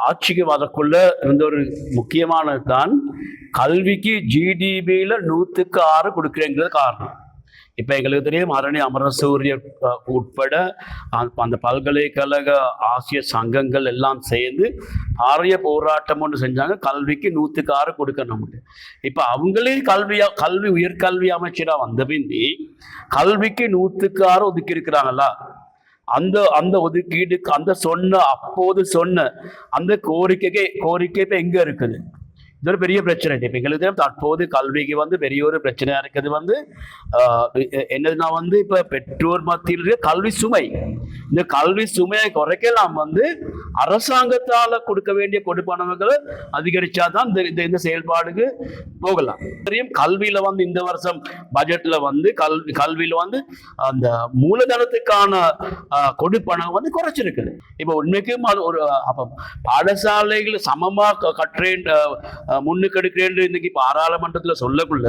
ஆட்சிக்கு வரக்குள்ள இருந்த ஒரு முக்கியமானது தான் கல்விக்கு ஜிடிபியில் நூற்றுக்கு ஆறு கொடுக்குறேங்கிறது காரணம். இப்போ எங்களுக்கு தெரியும் அரணி அமரசூரிய உட்பட அந்த- அந்த பல்கலைக்கழக ஆசிரியர் சங்கங்கள் எல்லாம் சேர்ந்து ஆரிய போராட்டம் ஒன்று செஞ்சாங்க. கல்விக்கு நூற்றுக்கு ஆறு கொடுக்கணும் இப்போ அவங்களே கல்வியா கல்வி உயர்கல்வி அமைச்சராக வந்த பிந்தி கல்விக்கு நூற்றுக்கு ஆறு ஒதுக்கி இருக்கிறாங்களா அந்த அந்த ஒதுக்கீடுக்கு அந்த சொன்ன அப்போது சொன்ன அந்த கோரிக்கைக்கு கோரிக்கை இப்போ எங்கே இருக்குது? இது ஒரு பெரிய பிரச்சனை இப்போ எங்களுக்கு தெரியும் தற்போது கல்விக்கு வந்து பெரிய ஒரு பிரச்சனையாக இருக்கிறது வந்து என்னதுன்னா வந்து இப்போ பெற்றோர் மத்தியில் இருக்க கல்வி சுமை இந்த கல்வி சுமையை குறைக்க நாம் வந்து அரசாங்கத்தால் கொடுக்க வேண்டிய கொடுப்பனவுகளை அதிகரிச்சாதான் இந்த இந்த இந்த செயல்பாடுக்கு போகலாம் தெரியும் கல்வியில் வந்து இந்த வருஷம் பட்ஜெட்டில் வந்து கல்வி கல்வியில் வந்து அந்த மூலதனத்துக்கான கொடுப்பனவு வந்து குறைச்சிருக்குது இப்போ உண்மைக்கும் அது ஒரு அப்போ பாடசாலைகள் சமமாக கற்றேன் முன்னுக்கு எடுக்கிறேன் இன்னைக்கு பாராளுமன்றத்தில் சொல்லக்குள்ள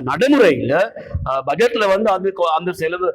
நடைமுறையில் பட்ஜெட்டில் வந்து அந்த கொ- அந்த செலவு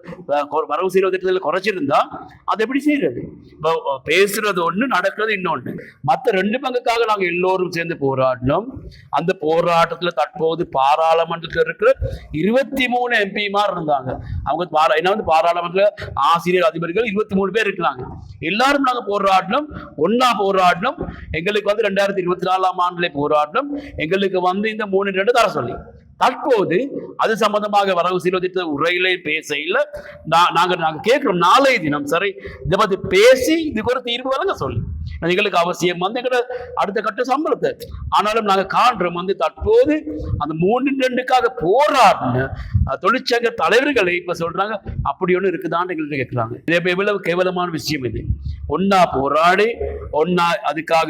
வரவு செலவு திட்டத்தில் குறைச்சிருந்தா அது எப்படி செய்யறது இப்போ பேசுறது ஒன்று நடக்கிறது இன்னொன்று மற்ற ரெண்டு பங்குக்காக நாங்கள் எல்லோரும் சேர்ந்து போராடினோம். அந்த போராட்டத்தில் தற்போது பாராளுமன்றத்தில் இருக்கிற இருபத்தி மூணு எம்பிமார் இருந்தாங்க. அவங்க பாரா என்ன வந்து பாராளுமன்றத்தில் ஆசிரியர் அதிபர்கள் இருபத்தி மூணு பேர் இருக்கிறாங்க. எல்லாரும் நாங்கள் போராடணும் ஒன்னா போராடணும் எங்களுக்கு வந்து ரெண்டாயிரத்தி இருபத்தி நாலாம் ஆண்டுல போராடணும் எங்களுக்கு வந்து இந்த மூணு ரெண்டு தர சொல்லி. தற்போது அது சம்பந்தமாக வரவு செலவு திட்ட உரையிலே பேசையில் நான் நாங்கள் கேட்கிறோம். நாளைய தினம் சரி இதை பற்றி பேசி இதுக்கு ஒரு தீர்வு வழங்க சொல்லி. எங்களுக்கு அவசியம். வந்து எங்களோட அடுத்த கட்ட சம்பளத்தை. ஆனாலும் நாங்கள் காண்றோம் வந்து தற்போது அந்த மூணு ரெண்டுக்காக போராடின தொழிற்சங்க தலைவர்களை இப்போ சொல்றாங்க அப்படி ஒன்று இருக்குதான்னு எங்கள்கிட்ட கேட்குறாங்க இது எவ்வளவு கேவலமான விஷயம் இது. ஒன்னா போராடி ஒன்னா அதுக்காக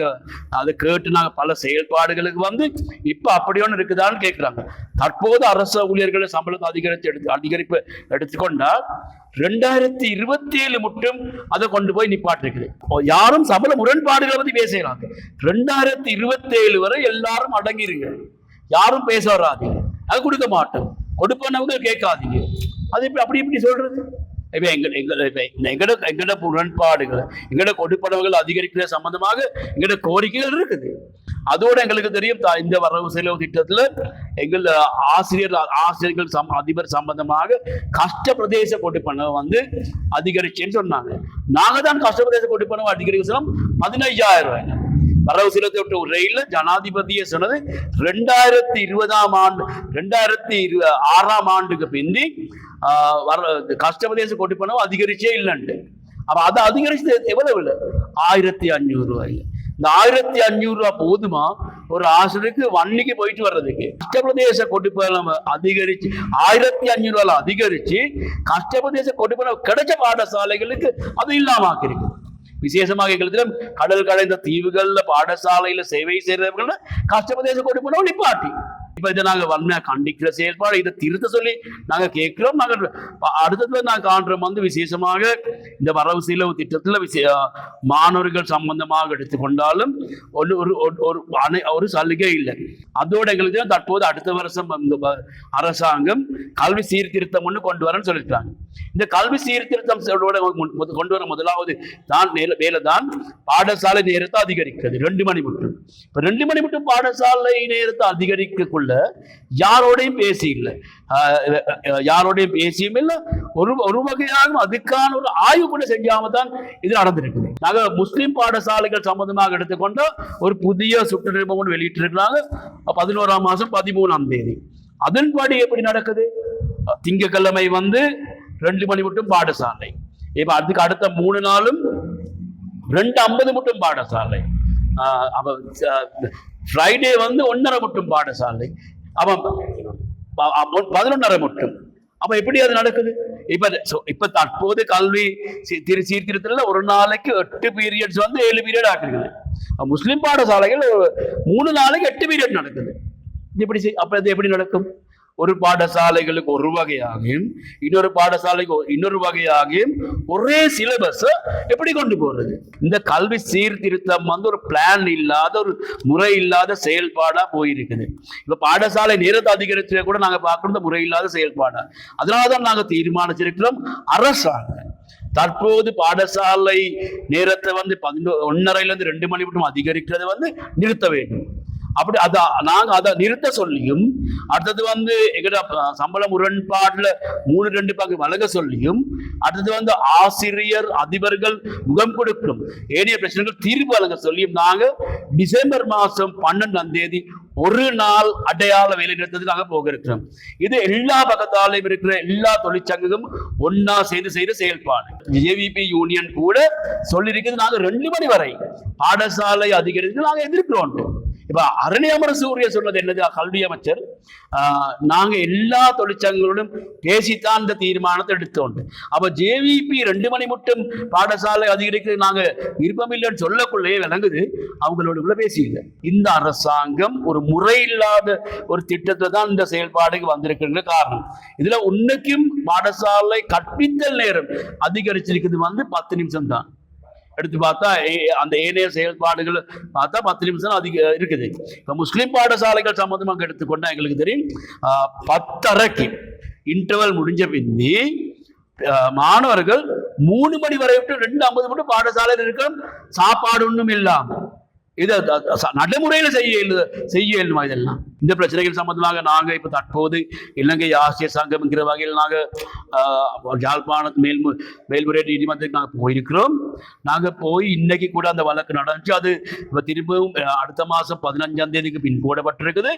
அதை கேட்டு நாங்கள் பல செயல்பாடுகளுக்கு வந்து இப்போ அப்படி ஒன்று இருக்குதான்னு கேட்குறாங்க தற்போது அரசு ஊழியர்களை சம்பளத்தை அதிகரித்து எடுத்து அதிகரிப்பு எடுத்துக்கொண்டால் ரெண்டாயிரத்தி இருபத்தி ஏழு மட்டும் அதை கொண்டு போய் நிப்பாட்டிருக்குது. ஓ, யாரும் சபல முரண்பாடுகளை பத்தி பேசுகிறாங்க ரெண்டாயிரத்தி இருபத்தி ஏழு வரை எல்லாரும் அடங்கிருங்க. யாரும் பேச வராதீங்க அது கொடுக்க மாட்டோம். கொடுப்பனவங்க கேட்காதீங்க. அது இப்படி அப்படி இப்படி சொல்றது? இப்ப எங்க எங்க எங்கட எங்கட முரண்பாடுகள் எங்கட கொடுப்பனவுகள் அதிகரிக்கிற சம்பந்தமாக எங்கட கோரிக்கைகள் இருக்குது. அதோட எங்களுக்கு தெரியும் இந்த வரவு செலவு திட்டத்தில் எங்கள் ஆசிரியர் ஆசிரியர்கள் சம் அதிபர் சம்பந்தமாக கஷ்ட பிரதேச கொடுப்பனவு வந்து அதிகரிச்சுன்னு சொன்னாங்க. நாங்கள் தான் கஷ்ட பிரதேச கொடுப்பனவு அதிகரிக்க சொன்னோம். பதினைஞ்சாயிரம் ரூபாய். வரவு செலவு திட்ட உரையில் ஜனாதிபதியை சொன்னது ரெண்டாயிரத்தி இருபதாம் ஆண்டு ரெண்டாயிரத்தி இரு ஆறாம் ஆண்டுக்கு பிந்தி வர கஷ்ட பிரதேச கொடுப்பனவு அதிகரிச்சே இல்லைன்ட்டு. அப்போ அது அதிகரிச்சது எவ்வளவு இல்லை? ஆயிரத்தி அஞ்சூறு ரூபாய். இந்த ஆயிரத்தி அஞ்சூறு ரூபா போதுமா? ஒரு ஆசிரியருக்கு வன்னிக்கு போயிட்டு வர்றதுக்கு. கஷ்டப்பிரதேச கொடுப்பனவு அதிகரிச்சு ஆயிரத்தி அஞ்சூறு ரூபாய் அதிகரிச்சு கஷ்டப்பிரதேச கொடுப்பனவு கிடைச்ச பாடசாலைகளுக்கு அது இல்லாம ஆக்கிருக்கு விசேஷமாக எங்களுக்கு கடல் கடைந்த தீவுகள்ல பாடசாலையில சேவை செய்யறவர்கள் கஷ்டப்பிரதேச கொடுப்பனவு நிப்பாட்டி. இப்ப இதை நாங்க வன்மையா கண்டிக்கிற செயல்பாடு இதை திருத்த சொல்லி நாங்க கேட்கிறோம். நாங்க அடுத்ததில் அடுத்ததுல நாங்க காண்றோம் வந்து விசேஷமாக இந்த வரவு செலவு திட்டத்துல விசே- மாணவர்கள் சம்பந்தமாக எடுத்துக்கொண்டாலும் ஒரு ஒரு ஒரு- ஒரு அனை- ஒரு சலுகை இல்லை. அதோட எங்களுக்கு தற்போது அடுத்த வருஷம் அரசாங்கம் கல்வி சீர்திருத்தம் ஒன்று கொண்டு வரேன்னு சொல்லியிருக்காங்க. இந்த கல்வி சீர்திருத்தம் கொண்டு வர முதலாவது தான் வேலை தான் பாடசாலை நேரத்தை அதிகரிக்கிறது. ரெண்டு மணி மட்டும். இப்ப ரெண்டு மணி மட்டும் பாடசாலை நேரத்தை அதிகரிக்கக்குள்ள யாரோடையும் பேசி இல்லை. யாரோடையும் பேசியும் இல்லை. ஒரு ஒரு வகையாக அதுக்கான ஒரு ஆய்வு கூட செய்யாம தான் இது நடந்திருக்குது. நாங்கள் முஸ்லீம் பாடசாலைகள் சம்பந்தமாக எடுத்துக்கொண்ட ஒரு புதிய சுற்றுநிருபம் ஒன்று வெளியிட்டிருக்கிறாங்க பதினோராம் மாசம் பதிமூணாம் தேதி. அதன்படி எப்படி நடக்குது? திங்கக்கிழமை வந்து ரெண்டு மணி மட்டும் பாடசாலை. இப்ப அதுக்கு அடுத்த மூணு நாளும் ரெண்டு ஐம்பது மட்டும் பாடசாலை. ஆஹ் ஃப்ரைடே வந்து ஒன்னரை மட்டும் பாடசாலை. அவன் பதினொன்னரை மட்டும். அப்ப எப்படி அது நடக்குது? இப்ப so- இப்ப தற்போது கல்வி சி- திரு சீர்திருத்தத்துல ஒரு நாளைக்கு எட்டு பீரியட்ஸ் வந்து ஏழு பீரியட் ஆக்குறது முஸ்லிம் பாடசாலைகள் மூணு நாளைக்கு எட்டு பீரியட் நடக்குது. இப்படி எப்படி செய்- அப்ப இது எப்படி நடக்கும்? ஒரு பாடசாலைகளுக்கு ஒரு வகையாகவும் இன்னொரு பாடசாலைக்கு இன்னொரு வகையாகவும் ஒரே சிலபஸ் எப்படி கொண்டு போறது இந்த கல்வி சீர்திருத்தம் வந்து ஒரு பிளான் இல்லாத ஒரு முறை இல்லாத செயல்பாடா போயிருக்குது இப்ப பாடசாலை நேரத்தை அதிகரிச்சு கூட நாங்க பார்க்கறது முறை இல்லாத செயல்பாடா அதனாலதான் நாங்க தீர்மானிச்சிருக்கிறோம் அரசாங்கம் தற்போது பாடசாலை நேரத்தை வந்து பதினொ ஒன்னரைல இருந்து ரெண்டு மணி மட்டும் அதிகரிக்கிறது வந்து நிறுத்த வேண்டும் அப்படி அத நாங்க அதை நிறுத்த சொல்லியும் அடுத்தது வந்து எங்கட சம்பள முரண்பாடுல மூணு ரெண்டு பங்கு வழங்க சொல்லியும் அடுத்தது வந்து ஆசிரியர் அதிபர்கள் முகம் கொடுக்கும். ஏனைய பிரச்சனைகள் தீர்வு வழங்க சொல்லியும் நாங்க டிசம்பர் மாசம் பன்னெண்டாம் தேதி ஒரு நாள் அடையாள வேலை நிறுத்தத்துக்காக போக இருக்கிறோம் இது எல்லா பக்கத்தாலையும் இருக்கிற எல்லா தொழிற்சங்கமும் ஒன்னா சேர்ந்து செய்த செயல்பாடு. ஜேவிபி யூனியன் கூட சொல்லியிருக்கிறது நாங்க ரெண்டு மணி வரை. பாடசாலை அதிகரித்து நாங்க எதிர்க்கிறோம். இப்ப அரணியமர சூரிய சொன்னது என்னது? கல்வி அமைச்சர் நாங்கள் நாங்க எல்லா தொழிற்சங்கங்களோடும் பேசித்தான் இந்த தீர்மானத்தை எடுத்தோம் அப்ப ஜேவிபி ரெண்டு மணி மட்டும் பாடசாலை அதிகரிக்க நாங்க விருப்பமில்லைன்னு சொல்லக்குள்ளேயே விளங்குது. அவங்களோட உள்ள பேசியில்லை இந்த அரசாங்கம் ஒரு முறை இல்லாத ஒரு திட்டத்தை தான் இந்த செயல்பாடுக்கு வந்திருக்கிற காரணம். இதுல உன்னைக்கும் பாடசாலை கற்பித்தல் நேரம் அதிகரிச்சிருக்கிறது வந்து பத்து நிமிஷம் தான் எடுத்து பார்த்தா ஏ- அந்த ஏனைய செயல்பாடுகள் பார்த்தா பத்து நிமிஷம் அதிக இருக்குது. இப்போ முஸ்லீம் பாடசாலைகள் சம்மந்தமாக எடுத்துக்கொண்டா எங்களுக்கு தெரியும். பத்தரைக்கு இன்டர்வல் முடிஞ்ச பிந்தி மாணவர்கள் மூணு மணி வரை விட்டு ரெண்டு ஐம்பது மட்டும் பாடசாலையில் இருக்க சாப்பாடு ஒன்றும் இல்லாம. இதை நடைமுறையில் செய்ய செய்ய இயலுமா இதெல்லாம்? இந்த பிரச்சனைகள் சம்பந்தமாக நாங்கள் இப்போ தற்போது இலங்கை ஆசிய சங்கம் என்கிற வகையில் நாங்கள் ஆஹ், யாழ்ப்பாண மேல்மு மேல்முறையீட்டு நீதிமன்றத்துக்கு நாங்கள் போயிருக்கிறோம். நாங்கள் போய் இன்னைக்கு கூட அந்த வழக்கு நடந்துச்சு. அது இப்போ திரும்பவும் அடுத்த மாதம் பதினஞ்சாம் தேதிக்கு பின் போடப்பட்டிருக்குது.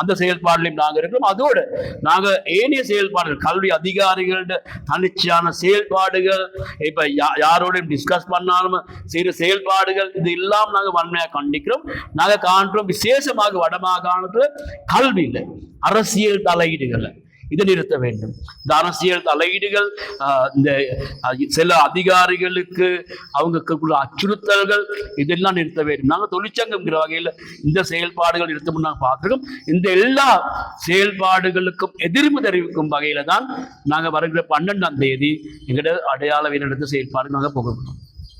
அந்த செயல்பாடுலையும் நாங்கள் இருக்கிறோம். அதோடு நாங்கள் ஏனைய செயல்பாடுகள் கல்வி அதிகாரிகளோட தனிச்சையான செயல்பாடுகள் இப்போ யா- யாரோடையும் டிஸ்கஸ் பண்ணாலும் செய்கிற செயல்பாடுகள் இது எல்லாம் நாங்கள் வன்மையாக கண்டிக்கிறோம். நாங்க காண்றோம் விசேஷமாக வடமாகாணத்துல கல்வியில அரசியல் தலையீடுகள் இதை நிறுத்த வேண்டும். இந்த அரசியல் தலையீடுகள் இந்த சில அதிகாரிகளுக்கு அவங்களுக்குள்ள அச்சுறுத்தல்கள் இதெல்லாம் நிறுத்த வேண்டும். நாங்க தொழிற்சங்கம்ங்கிற வகையில் இந்த செயல்பாடுகள் நிறுத்தம் நாங்கள் பார்த்துருக்கோம். இந்த எல்லா செயல்பாடுகளுக்கும் எதிர்ப்பு தெரிவிக்கும் வகையில தான் நாங்க வருகிற பன்னெண்டாம் தேதி எங்களோட அடையாள வீரெடுத்த செயல்பாடு நாங்கள் போக போகிறோம்